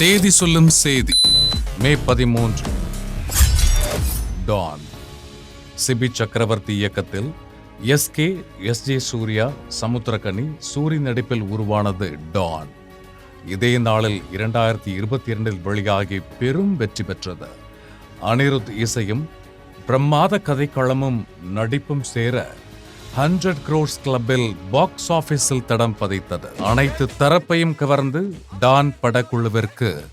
தேதி சொல்லும் செய்தி. மே பதிமூன்று. டான் சிபி சக்கரவர்த்தி இயக்கத்தில் SK S J Suriya Samuthirakani Soori நடிப்பில் உருவானது டான் இதே நாளில் இரண்டாயிரத்தி இருபத்தி இரண்டில் வெளியாகி பெரும் வெற்றி பெற்றது. அனிருத் இசையும் பிரம்மாத கதைக்களமும் நடிப்பும் சேர ஹண்ட்ரட் க்ரோர்ஸ் கிளப்பில் பாக்ஸ் ஆஃபீஸில் தடம் பதித்தது. அனைத்து தரப்பையும் கவர்ந்து டான் படக்குழுவிற்கு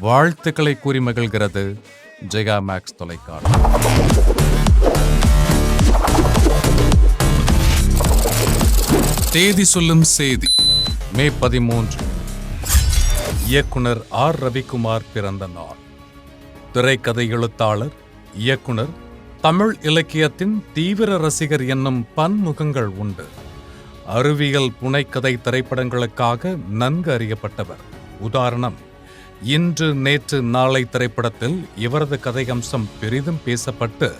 வாழ்த்துக்களை கூறி மகிழ்கிறது ஜெயா மேக்ஸ் தொலைக்காட்சி. தேதி சொல்லும் செய்தி மே பதிமூன்று. இயக்குனர் ஆர். ரவிக்குமார் பிறந்த நாள். திரைக்கதை எழுத்தாளர் இயக்குனர் தமிழ் இலக்கியத்தின் தீவிர ரசிகர் என்னும் பன்முகங்கள் உண்டு. அறிவியல் புனைக்கதை திரைப்படங்களுக்காக நன்கு அறியப்பட்டவர். உதாரணம் இன்று நேற்று நாளை திரைப்படத்தில் இவரது கதையம்சம் பெரிதும் பேசப்பட்டு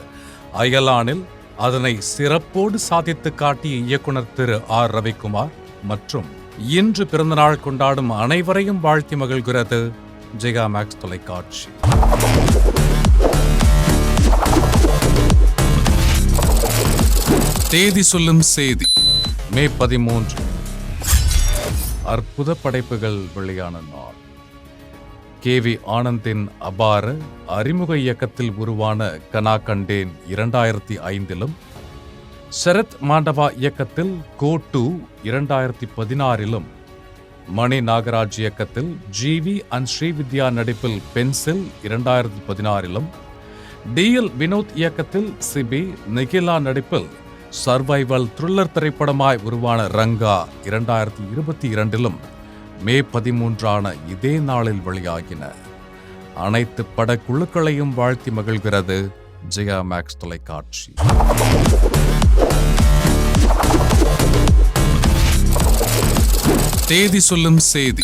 அயலானில் அதனை சிறப்போடு சாதித்து காட்டிய இயக்குனர் திரு ஆர். ரவிக்குமார் மற்றும் இன்று பிறந்தநாள் கொண்டாடும் அனைவரையும் வாழ்த்தி மகிழ்கிறது ஜெகா மேக்ஸ் தொலைக்காட்சி. தேதி சொல்லும் செய்தி. மே பதிமூன்று. அற்புத படைப்புகள் வெளியான நாள். கே வி ஆனந்தின் அபார அறிமுக இயக்கத்தில் உருவான கனா கண்டேன் இரண்டாயிரத்தி ஐந்திலும் சரத் மாண்டவா இயக்கத்தில் கோ டூ இரண்டாயிரத்தி பதினாறிலும் மணி நாகராஜ் இயக்கத்தில் ஜிவி அண்ட் ஸ்ரீவித்யா நடிப்பில் பென்சில் இரண்டாயிரத்தி பதினாறிலும் டிஎல் வினோத் இயக்கத்தில் சிபி நிகிலா நடிப்பில் சர்வைவல் த்ரில்லர் திரைப்படமாய் உருவான ரங்கா இரண்டாயிரத்தி இருபத்தி இரண்டிலும் மே பதிமூன்றான இதே நாளில் வெளியாகின. அனைத்து படக்குழுக்களையும் வாழ்த்தி மகிழ்கிறது ஜெயா மேக்ஸ் தொலைக்காட்சி. தேதி சொல்லும் செய்தி.